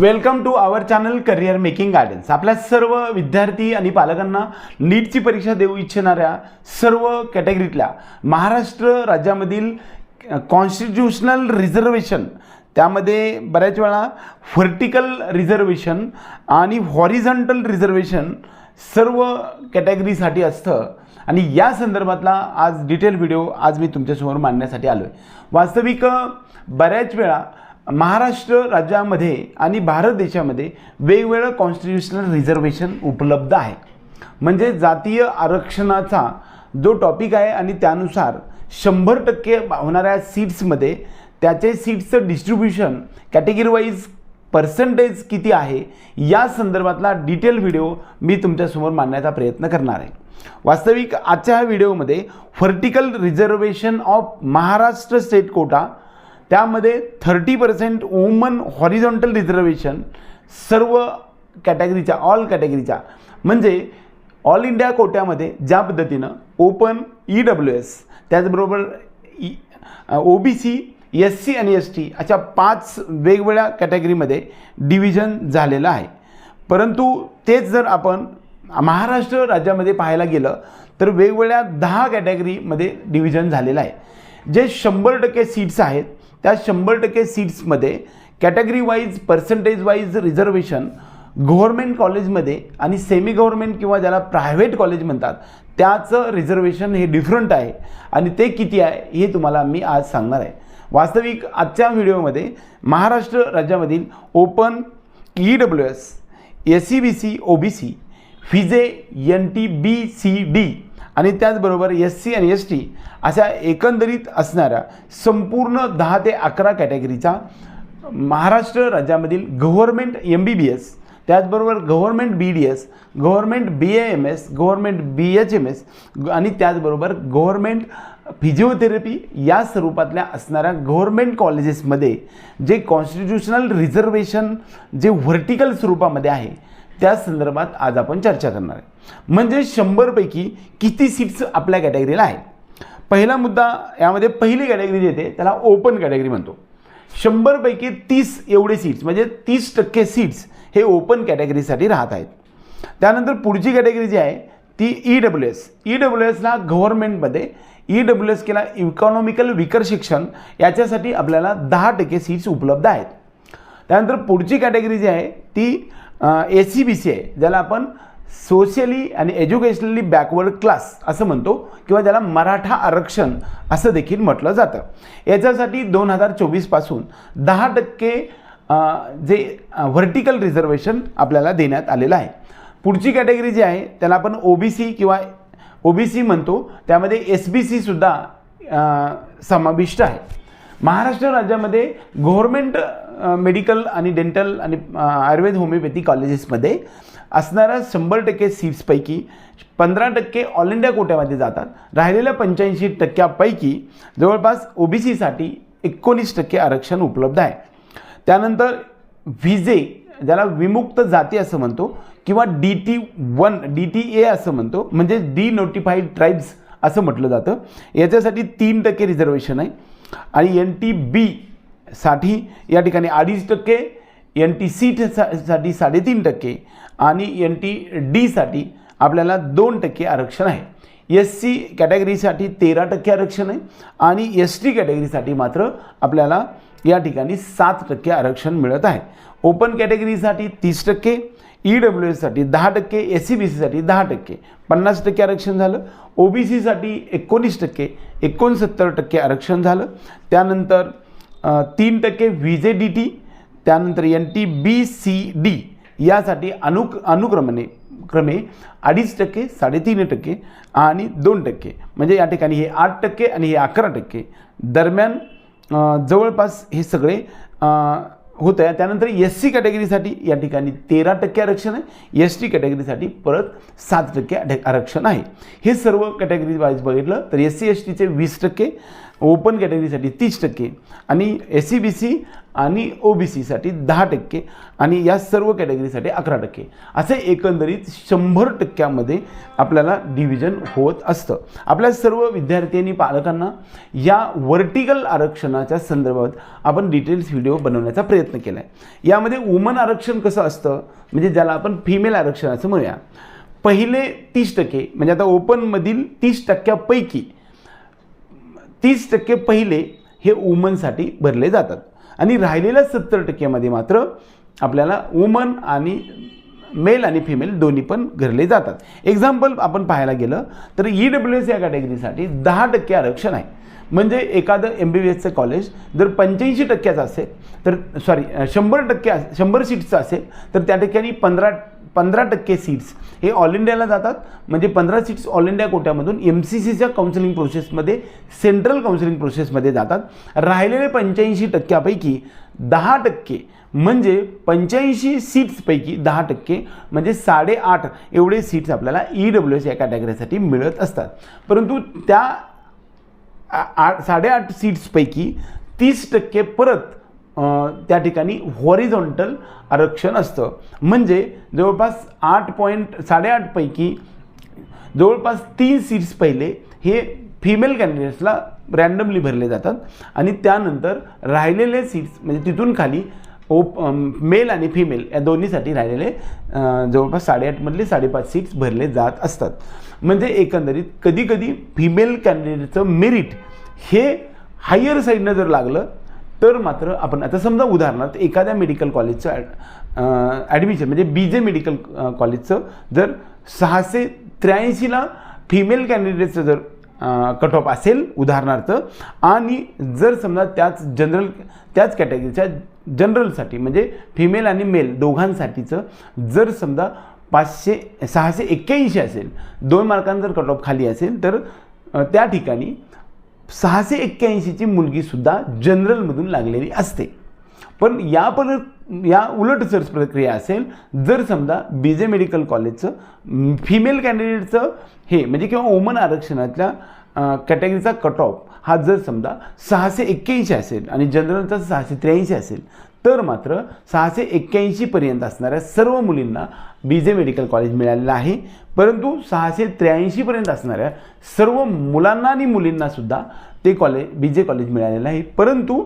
Welcome to our channel career making guidance. आपल्या सर्व विद्यार्थी आणि पालकांना नीटची परीक्षा देऊ इच्छिणाऱ्या सर्व कॅटेगरीतल्या महाराष्ट्र राज्यामधील कॉन्स्टिट्युशनल रिझर्वेशन त्यामध्ये बऱ्याच वेळा व्हर्टिकल रिझर्वेशन आणि हॉरिझॉन्टल रिझर्वेशन सर्व कॅटेगरीसाठी असतं. आणि या संदर्भातला आज डिटेल व्हिडिओ आज मी तुमच्यासमोर मांडण्यासाठी आलो आहे वास्तविक बऱ्याच वेळा महाराष्ट्र राज्यामध्ये आणि भारत देशामध्ये वेगवेगळं कॉन्स्टिट्युशनल रिझर्वेशन उपलब्ध आहे. म्हणजे जातीय आरक्षणाचा जो टॉपिक आहे आणि त्यानुसार शंभर टक्के होणाऱ्या सीट्समध्ये त्याचे सीट्सचं डिस्ट्रीब्युशन कॅटेगरीवाईज पर्सेंटेज किती आहे या संदर्भातला डिटेल व्हिडिओ मी तुमच्यासमोर मांडण्याचा प्रयत्न करणार आहे. वास्तविक आजच्या ह्या व्हिडिओमध्ये vertical reservation of Maharashtra state quota त्यामध्ये thirty percent woman horizontal reservation सर्व कॅटेगरीच्या ऑल कॅटेगरीच्या म्हणजे ऑल इंडिया कोट्यामध्ये ज्या पद्धतीनं ओपन ई डब्ल्यू एस त्याचबरोबर E O B C S C आणि एस टी अशा पाच वेगवेगळ्या कॅटेगरीमध्ये डिव्हिजन झालेलं आहे. परंतु तेच जर आपण महाराष्ट्र राज्यामध्ये पाहायला गेलं तर वेगवेगळ्या दहा कॅटेगरीमध्ये डिव्हिजन झालेलं आहे. जे शंभर टक्के सीट्स आहेत त्या शंभर टक्के सीट्समध्ये category wise percentage wise reservation government कॉलेजमध्ये आणि सेमी गव्हर्मेंट किंवा ज्याला प्रायव्हेट कॉलेज म्हणतात त्याचं रिझर्वेशन हे डिफरंट आहे. आणि ते किती आहे हे तुम्हाला मी आज सांगणार आहे. वास्तविक आजच्या व्हिडिओमध्ये महाराष्ट्र राज्यामधील open E W S S C B C O B C फिजे N T B C D आणि त्याचबरोबर एस सी आणि एस टी अशा एकंदरीत असणाऱ्या संपूर्ण दहा ते अकरा कॅटेगरीचा महाराष्ट्र राज्यामधील government M B B S त्याचबरोबर government B D S government B A M S government B H M S आणि त्याचबरोबर गव्हर्मेंट फिजिओथेरपी या स्वरूपातल्या असणाऱ्या गव्हर्मेंट कॉलेजेसमध्ये जे कॉन्स्टिट्युशनल रिझर्वेशन जे व्हर्टिकल स्वरूपामध्ये आहे त्या संदर्भात आज आपण चर्चा करणार आहे. म्हणजे शंभरपैकी किती सीट्स आपल्या कॅटेगरीला आहेत? पहिला मुद्दा यामध्ये पहिली कॅटेगरी जी येते त्याला ओपन कॅटेगरी म्हणतो. शंभरपैकी तीस एवढे सीट्स म्हणजे तीस टक्के सीट्स हे ओपन कॅटेगरीसाठी राहत आहेत. त्यानंतर पुढची कॅटेगरी जी आहे ती E W S E W एसला गव्हर्नमेंटमध्ये ई डब्ल्यू एस केला इकॉनॉमिकल विकर शिक्षण याच्यासाठी आपल्याला दहा टक्के सीट्स उपलब्ध आहेत. त्यानंतर पुढची कॅटेगरी जी आहे ती ए सी बी सी आहे. ज्याला आपण सोशली आणि एज्युकेशनली बॅकवर्ड क्लास असं म्हणतो किंवा ज्याला मराठा आरक्षण असं देखील म्हटलं जातं. याच्यासाठी दोन हजार चोवीसपासून दहा टक्के जे व्हर्टिकल रिझर्वेशन आपल्याला देण्यात आलेलं आहे. पुढची कॅटेगरी जी आहे त्याला आपण ओ बी सी किंवा ओ बी सी म्हणतो. त्यामध्ये एस बी सीसुद्धा समाविष्ट आहे. महाराष्ट्र राज्यामध्ये गव्हर्मेंट मेडिकल आणि डेंटल आणि आयुर्वेद होमिओपॅथी कॉलेजेसमध्ये असणाऱ्या शंभर टक्के सीट्सपैकी पंधरा टक्के ऑल इंडिया कोट्यामध्ये जातात. राहिलेल्या पंच्याऐंशी टक्क्यापैकी जवळपास ओ बी सीसाठी एकोणीस टक्के आरक्षण उपलब्ध आहे. त्यानंतर व्हिजे ज्याला विमुक्त जाती असं म्हणतो किंवा D T one D T A असं म्हणतो म्हणजे डी नोटिफाईड ट्राईब्स असं म्हटलं जातं. याच्यासाठी तीन टक्के रिझर्वेशन आहे. आणि एन टी बी साठी या ठिकाणी अडीच टक्के एन टी सी साठी साडेतीन टक्के आणि एन टी डीसाठी आपल्याला दोन टक्के आरक्षण आहे. एस सी कॅटेगरीसाठी तेरा टक्के आरक्षण आहे आणि एस टी कॅटेगरीसाठी मात्र आपल्याला या ठिकाणी सात टक्के आरक्षण मिळत आहे. ओपन कॅटेगरीसाठी तीस टक्के ई डब्ल्यू एससाठी दहा टक्के एस सी बी सीसाठी दहा टक्के पन्नास टक्के आरक्षण झालं. ओ बी सीसाठी एकोणीस टक्के एकोणसत्तर टक्के आरक्षण झालं. त्यानंतर तीन टक्के व्ही जे डी टी त्यानंतर N T B C D यासाठी अनु अनुक्रमणे क्रमे अडीच टक्के साडेतीन टक्के आणि दोन टक्के. म्हणजे या ठिकाणी हे आठ टक्के आणि हे अकरा टक्के. दरम्यान जवळपास हे सगळे होत आहे. त्यानंतर एस सी कॅटेगरीसाठी या ठिकाणी तेरा टक्के आरक्षण आहे. एस टी कॅटेगरीसाठी परत सात टक्के आरक्षण आहे. हे सर्व कॅटेगरी वाईज बघितलं तर एस सी एस टीचे वीस टक्के ओपन कॅटेगरीसाठी तीस टक्के आणि एस सी बी सी आणि ओ बी सीसाठी दहा टक्के आणि या सर्व कॅटेगरीसाठी अकरा टक्के. असे एकंदरीत शंभर टक्क्यामध्ये आपल्याला डिव्हिजन होत असतं. आपल्या सर्व विद्यार्थी आणि पालकांना या वर्टिकल आरक्षणाच्या संदर्भात आपण डिटेल्स व्हिडिओ बनवण्याचा प्रयत्न केला आहे यामध्ये वुमन आरक्षण कसं असतं? म्हणजे ज्याला आपण फिमेल आरक्षण असं म्हणूया. पहिले तीस टक्के म्हणजे आता ओपनमधील तीस टक्क्यापैकी तीस टक्के पहिले हे वुमनसाठी भरले जातात. आणि राहिलेल्या सत्तर टक्क्यामध्ये मात्र आपल्याला वुमन आणि मेल आणि फिमेल दोन्ही पण भरले जातात. एक्झाम्पल आपण पाहायला गेलं तर ई डब्ल्यू एस या कॅटेगरीसाठी दहा टक्के आरक्षण आहे. म्हणजे एखादं एम बी बी एसचं कॉलेज जर पंच्याऐंशी टक्क्याचं असेल तर सॉरी शंभर टक्के शंभर सीट्सचं असेल तर त्या ठिकाणी पंधरा पंधरा टक्के सीट्स हे ऑल इंडियाला जातात. म्हणजे पंधरा सीट्स ऑल इंडिया कोट्यामधून एम सी सीच्या काउन्सिलिंग प्रोसेसमध्ये सेंट्रल काउन्सिलिंग प्रोसेसमध्ये जातात. राहिलेले पंच्याऐंशी टक्क्यापैकी दहा टक्के म्हणजे पंच्याऐंशी सीट्सपैकी दहा टक्के म्हणजे साडेआठ एवढे सीट्स आपल्याला ई डब्ल्यू एस या कॅटेगरीसाठी मिळत असतात. परंतु त्या आ- आठ साडेआठ सीट्सपैकी तीस टक्के परत त्या ठिकाणी हॉरिझॉन्टल आरक्षण असतं. म्हणजे जवळपास आठ पॉईंट साडेआठपैकी जवळपास तीन सीट्स पहिले हे फिमेल कॅन्डिडेट्सला रॅन्डमली भरले जातात. आणि त्यानंतर राहिलेले सीट्स म्हणजे तिथून खाली ओप मेल आणि फिमेल या दोन्हीसाठी राहिलेले जवळपास साडेआठमधले साडेपाच सीट्स भरले जात असतात. म्हणजे एकंदरीत कधीकधी फिमेल कॅन्डिडेटचं मेरिट हे हायर साईडनं जर लागलं तर मात्र आपण आता समजा उदाहरणार्थ एखाद्या मेडिकल कॉलेजचं ॲडमिशन म्हणजे बी जे मेडिकल कॉलेजचं जर सहाशे त्र्याऐंशीला फिमेल कॅन्डिडेटचं जर कट ऑफ असेल उदाहरणार्थ आणि जर समजा त्याच जनरल त्याच कॅटेगरीच्या जनरलसाठी म्हणजे फिमेल आणि मेल दोघांसाठीचं जर समजा पाचशे सहाशे एक्क्याऐंशी असेल दोन मार्कांचा जर कट ऑफ खाली असेल तर त्या ठिकाणी सहाशे एक्क्याऐंशीची मुलगीसुद्धा जनरलमधून लागलेली असते. पण या पर या उलट सर्च प्रक्रिया असेल जर समजा बी जे मेडिकल कॉलेजचं फिमेल कॅन्डिडेटचं हे म्हणजे किंवा वुमन आरक्षणातल्या कॅटेगरीचा कट ऑफ हा जर समजा सहाशे एक्क्याऐंशी असेल आणि जनरलचा सहाशे त्र्याऐंशी असेल तर मात्र सहाशे एक्क्याऐंशीपर्यंत असणाऱ्या सर्व मुलींना बी जे मेडिकल कॉलेज मिळालेलं आहे. परंतु सहाशे त्र्याऐंशीपर्यंत असणाऱ्या सर्व मुलांना आणि मुलींनासुद्धा ते कॉलेज बी जे कॉलेज मिळालेलं आहे. परंतु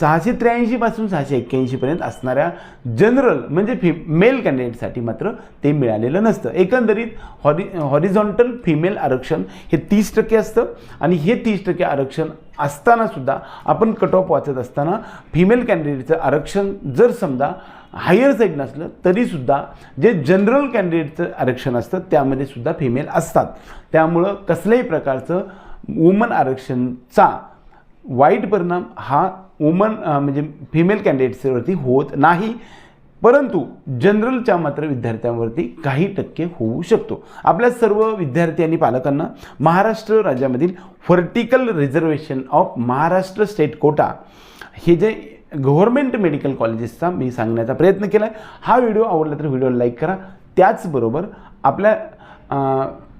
सहाशे त्र्याऐंशीपासून सहाशे एक्क्याऐंशीपर्यंत असणाऱ्या जनरल म्हणजे फि मेल कॅन्डिडेटसाठी मात्र ते मिळालेलं नसतं. एकंदरीत हॉरि हॉरिझॉन्टल फिमेल आरक्षण हे तीस टक्के असतं आणि हे तीस टक्के आरक्षण असतानासुद्धा आपण कट ऑफ वाचत असताना फिमेल कॅन्डिडेटचं आरक्षण जर समजा हायर साईड नसलं तरीसुद्धा जे जनरल कॅन्डिडेटचं आरक्षण असतं त्यामध्ये सुद्धा फिमेल असतात. त्यामुळं कसल्याही प्रकारचं वुमन आरक्षणचा वाईट परिणाम हा वुमन म्हणजे फिमेल कॅन्डिडेट्सवरती होत नाही. परंतु जनरलच्या मात्र विद्यार्थ्यांवरती काही टक्के होऊ शकतो. आपल्या सर्व विद्यार्थी आणि पालकांना महाराष्ट्र राज्यामधील vertical reservation of Maharashtra state quota हे जे गव्हर्मेंट मेडिकल कॉलेजेसचा मी सांगण्याचा प्रयत्न केला आहे हा व्हिडिओ आवडला तर व्हिडिओ लाईक करा. त्याचबरोबर आपल्या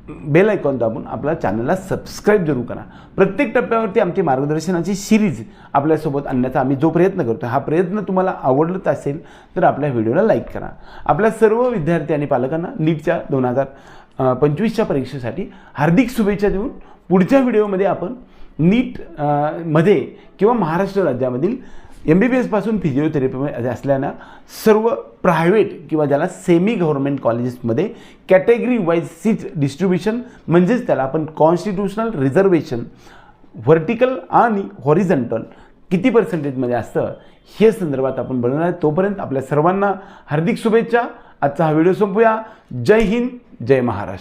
बेल आयकॉन दाबून आपल्या चॅनलला सबस्क्राईब जरूर करा. प्रत्येक टप्प्यावरती आमची मार्गदर्शनाची सिरीज आपल्यासोबत आणण्याचा आम्ही जो प्रयत्न करतो हा प्रयत्न तुम्हाला आवडत असेल तर आपल्या व्हिडिओला लाईक करा. आपल्या सर्व विद्यार्थी आणि पालकांना नीटच्या दोन हजार पंचवीसच्या परीक्षेसाठी हार्दिक शुभेच्छा देऊन पुढच्या व्हिडिओमध्ये आपण नीटमध्ये किंवा महाराष्ट्र राज्यामधील एम बी बी एसपासून फिजिओथेरपी असल्यानं सर्व प्रायव्हेट किंवा ज्याला सेमी गव्हर्नमेंट कॉलेजेसमध्ये कॅटेगरी वाईज सीट डिस्ट्रीब्युशन म्हणजेच त्याला आपण कॉन्स्टिट्युशनल रिझर्वेशन व्हर्टिकल आणि हॉरिझंटल किती पर्सेंटेजमध्ये असतं हे संदर्भात आपण बनवणार आहे. तोपर्यंत आपल्या सर्वांना हार्दिक शुभेच्छा. आजचा हा व्हिडिओ संपूया. जय हिंद जय महाराष्ट्र.